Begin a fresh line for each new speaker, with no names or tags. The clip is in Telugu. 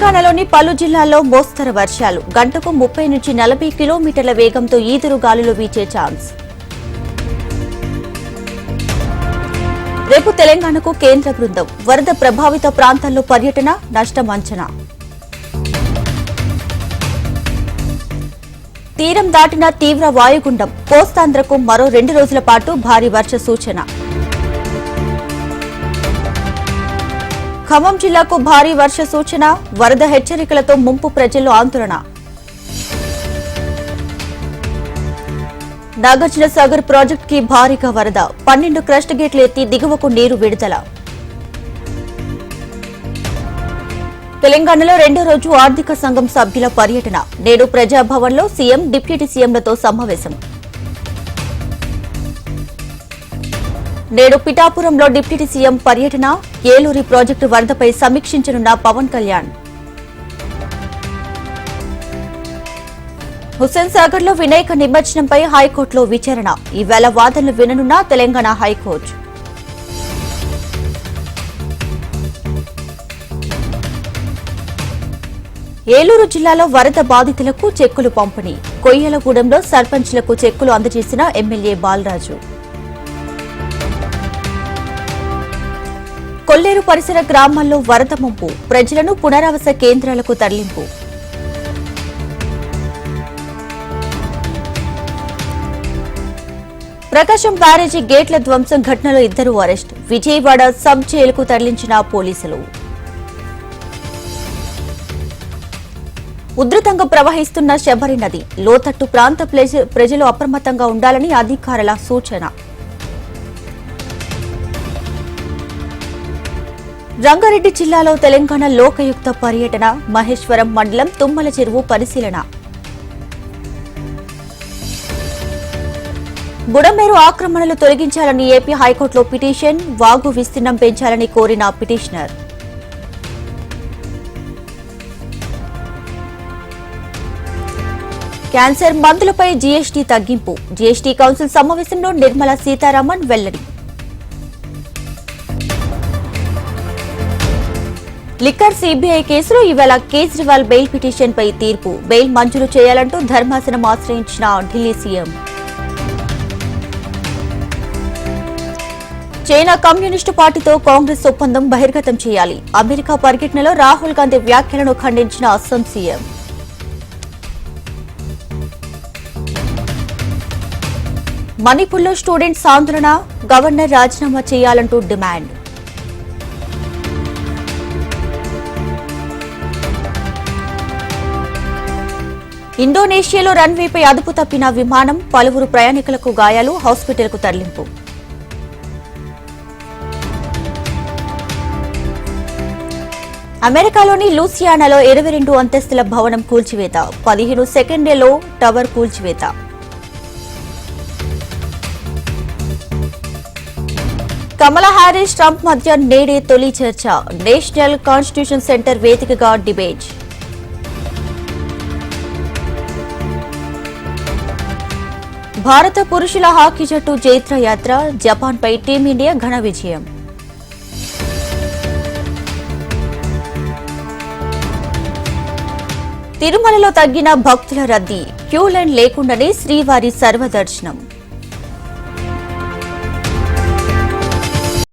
తెలంగాణలోని పలు జిల్లాల్లో మోస్తరు వర్షాలు. గంటకు ముప్పై నుంచి నలభై కిలోమీటర్ల వేగంతో ఈదురు గాలులు వీచే ఛాన్స్. రేపు తెలంగాణకు కేంద్ర బృందం. వరద ప్రభావిత ప్రాంతాల్లో పర్యటన నష్టం అంచనా. తీరం దాటిన తీవ్ర వాయుగుండం. కోస్తాంధ్రకు మరో రెండు రోజుల పాటు భారీ వర్ష సూచన. ఖమ్మం జిల్లాకు భారీ వర్ష సూచన వరద హెచ్చరికలతో ముంపు ప్రజల్లో ఆందోళన. నాగార్జున సాగర్ ప్రాజెక్ట్కి భారీగా వరద పన్నెండు క్రస్ట్ గేట్లు ఎత్తి దిగువకు నీరు విడుదల. తెలంగాణలో రెండో రోజు ఆర్థిక సంఘం సభ్యుల పర్యటన. నేడు ప్రజాభవన్లో సీఎం డిప్యూటీ సీఎంలతో సమావేశం. నేడు పిఠాపురంలో డిప్యూటీ సీఎం పర్యటన ఏలూరి ప్రాజెక్టు వరదపై సమీక్షించనున్న పవన్ కళ్యాణ్. హుస్సేన్ సాగర్లో వినాయక నిమజ్జనంపై హైకోర్టులో విచారణ. ఈవేళ వాదనలు విననున్న తెలంగాణ హైకోర్టు. ఏలూరు జిల్లాలో వరద బాధితులకు చెక్కులు పంపిణీ. కొయ్యలగూడెంలో సర్పంచ్లకు చెక్కులు అందజేసిన ఎమ్మెల్యే బాలరాజు. కొల్లేరు పరిసర గ్రామాల్లో వరద ముంపు ప్రజలను పునరావాస కేంద్రాలకు తరలింపు. ప్రకాశం బ్యారేజీ గేట్ల ధ్వంసం ఘటనలో ఇద్దరు అరెస్ట్ విజయవాడ సబ్ జైలుకు తరలించిన పోలీసులు. ఉధృతంగా ప్రవహిస్తున్న శబరి నది లోతట్టు ప్రాంత ప్రజలు అప్రమత్తంగా ఉండాలని అధికారుల సూచన. రంగారెడ్డి జిల్లాలో తెలంగాణ లోకయుక్త పర్యటన మహేశ్వరం మండలం తుమ్మల చెరువు పరిశీలన. బుడమేరు ఆక్రమణలు తొలగించాలని ఏపీ హైకోర్టులో పిటిషన్ వాగు విస్తీర్ణం పెంచాలని కోరిన పిటిషనర్. క్యాన్సర్ మందులపై జీఎస్టీ తగ్గింపు. జీఎస్టీ కౌన్సిల్ సమావేశంలో నిర్మలా సీతారామన్ వెల్లడి. లిక్కర్ సీబీఐ కేసులో ఇవాళ కేజ్రీవాల్ బెయిల్ పిటిషన్పై తీర్పు. బెయిల్ మంజూరు చేయాలంటూ ధర్మాసనం ఆశ్రయించిన ఢిల్లీ సీఎం. చైనా కమ్యూనిస్టు పార్టీతో కాంగ్రెస్ ఒప్పందం బహిర్గతం చేయాలి. అమెరికా పర్యటనలో రాహుల్ గాంధీ వ్యాఖ్యలను ఖండించిన అస్సాం సీఎం. మణిపూర్లో స్టూడెంట్స్ ఆందోళన గవర్నర్ రాజీనామా చేయాలంటూ డిమాండ్. ఇండోనేషియాలో రన్వేపై అదుపు తప్పిన విమానం పలువురు ప్రయాణికులకు గాయాలు హాస్పిటల్కు తరలింపు. అమెరికాలోని లూసియానాలో ఇరవై రెండు అంతస్తుల భవనం కూల్చివేత పదిహేను సెకండ్లలో టవర్ కూల్చివేత. కమలా హారీస్ ట్రంప్ మధ్య నేడే తొలి చర్చ నేషనల్ కాన్స్టిట్యూషన్ సెంటర్ వేదికగా డిబేట్. భారత పురుషుల హాకీ జట్టు జైత్ర యాత్ర జపాన్పై టీమిండియా ఘన విజయం. తిరుమలలో తగ్గిన భక్తుల రద్దీ క్యూ లైన్ లేకుండానే శ్రీవారి సర్వదర్శనం.